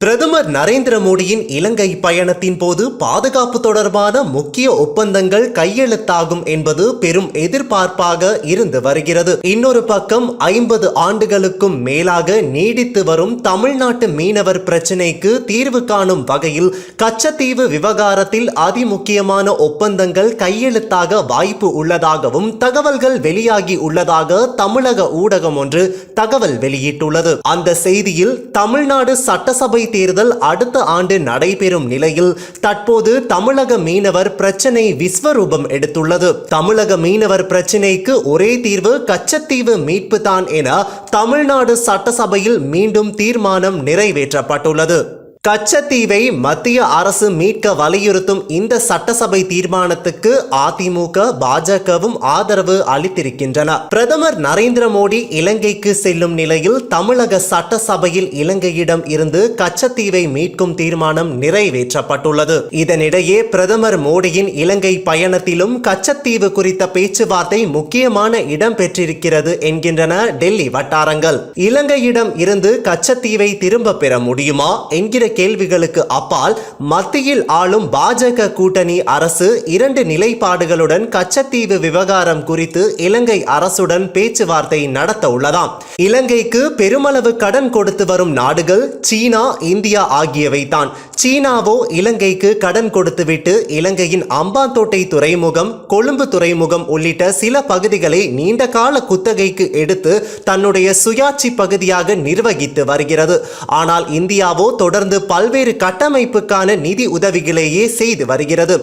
பிரதமர் நரேந்திர மோடியின் இலங்கை பயணத்தின் போது பாதுகாப்பு தொடர்பான முக்கிய ஒப்பந்தங்கள் கையெழுத்தாகும் என்பது பெரும் எதிர்பார்ப்பாக இருந்து வருகிறது. இன்னொரு பக்கம் ஐம்பது ஆண்டுகளுக்கும் மேலாக நீடித்து வரும் தமிழ்நாட்டு மீனவர் பிரச்சினைக்கு தீர்வு காணும் வகையில் கச்சத்தீவு விவகாரத்தில் அதிமுக்கியமான ஒப்பந்தங்கள் கையெழுத்தாக வாய்ப்பு உள்ளதாகவும் தகவல்கள் வெளியாகி உள்ளதாக தமிழக ஊடகம் ஒன்று தகவல் வெளியிட்டுள்ளது. அந்த செய்தியில் தமிழ்நாடு சட்டசபை தேர்தல் அடுத்த ஆண்டு நடைபெறும் நிலையில் தற்போது தமிழக மீனவர் பிரச்சினை விஸ்வரூபம் எடுத்துள்ளது. தமிழக மீனவர் பிரச்சினைக்கு ஒரே தீர்வு கச்சத்தீவு மீட்பு தான் என தமிழ்நாடு சட்டசபையில் மீண்டும் தீர்மானம் நிறைவேற்றப்பட்டுள்ளது. கச்சத்தீவை மத்திய அரசு மீட்க வலியுறுத்தும் இந்த சட்டசபை தீர்மானத்துக்கு அதிமுக பாஜகவும் ஆதரவு அளித்திருக்கின்றன. பிரதமர் நரேந்திர மோடி இலங்கைக்கு செல்லும் நிலையில் தமிழக சட்டசபையில் இலங்கையிடம் இருந்து கச்சத்தீவை மீட்கும் தீர்மானம் நிறைவேற்றப்பட்டுள்ளது. இதனிடையே பிரதமர் மோடியின் இலங்கை பயணத்திலும் கச்சத்தீவு குறித்த பேச்சுவார்த்தை முக்கியமான இடம் பெற்றிருக்கிறது என்கின்றன டெல்லி வட்டாரங்கள். இலங்கையிடம் இருந்து கச்சத்தீவை திரும்ப பெற முடியுமா? என்கிற கேள்விகளுக்கு அப்பால் மத்தியில் ஆளும் பாஜக கூட்டணி அரசு இரண்டு நிலைப்பாடுகளுடன் கச்சத்தீவு விவகாரம் குறித்து இலங்கை அரசுடன் பேச்சுவார்த்தை நடத்த உள்ளதாம். இலங்கைக்கு பெருமளவு கடன் கொடுத்து வரும் நாடுகள் சீனா இந்தியா ஆகியவை தான். சீனாவோ இலங்கைக்கு கடன் கொடுத்துவிட்டு இலங்கையின் அம்பாந்தோட்டை துறைமுகம் கொழும்பு துறைமுகம் உள்ளிட்ட சில பகுதிகளை நீண்ட கால குத்தகைக்கு எடுத்து தன்னுடைய சுயாட்சி பகுதியாக நிர்வகித்து வருகிறது. ஆனால் இந்தியாவோ தொடர்ந்து பல்வேறு கட்டமைப்புக்கான நிதி உதவிகளையே செய்து வருகிறது.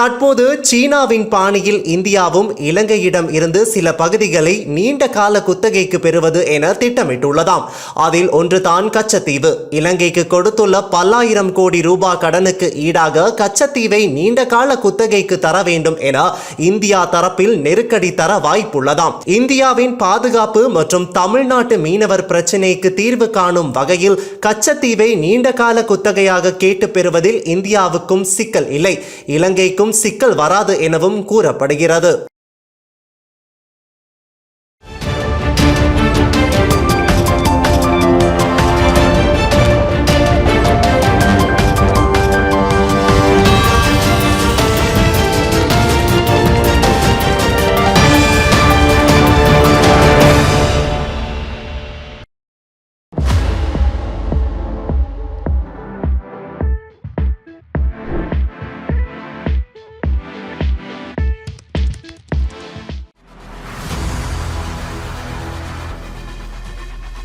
தற்போது சீனாவின் பாணியில் இந்தியாவும் இலங்கையிடம் இருந்து சில பகுதிகளை நீண்ட கால குத்தகைக்கு பெறுவது என திட்டமிட்டுள்ளதாம். அதில் ஒன்று தான் கச்சத்தீவு. இலங்கைக்கு கொடுத்துள்ள பல்லாயிரம் கோடி ரூபாய் கடனுக்கு ஈடாக கச்சத்தீவை நீண்ட கால குத்தகைக்கு தர வேண்டும் என இந்தியா தரப்பில் நெருக்கடி தர வாய்ப்புள்ளதாம். இந்தியாவின் பாதுகாப்பு மற்றும் தமிழ்நாட்டு மீனவர் பிரச்சினைக்கு தீர்வு காணும் வகையில் கச்சத்தீவை நீண்ட கால குத்தகையாக கேட்டு பெறுவதில் இந்தியாவுக்கும் சிக்கல் இல்லை. இலங்கைக்கும் சிக்கல் வராது எனவும் கூறப்படுகிறது.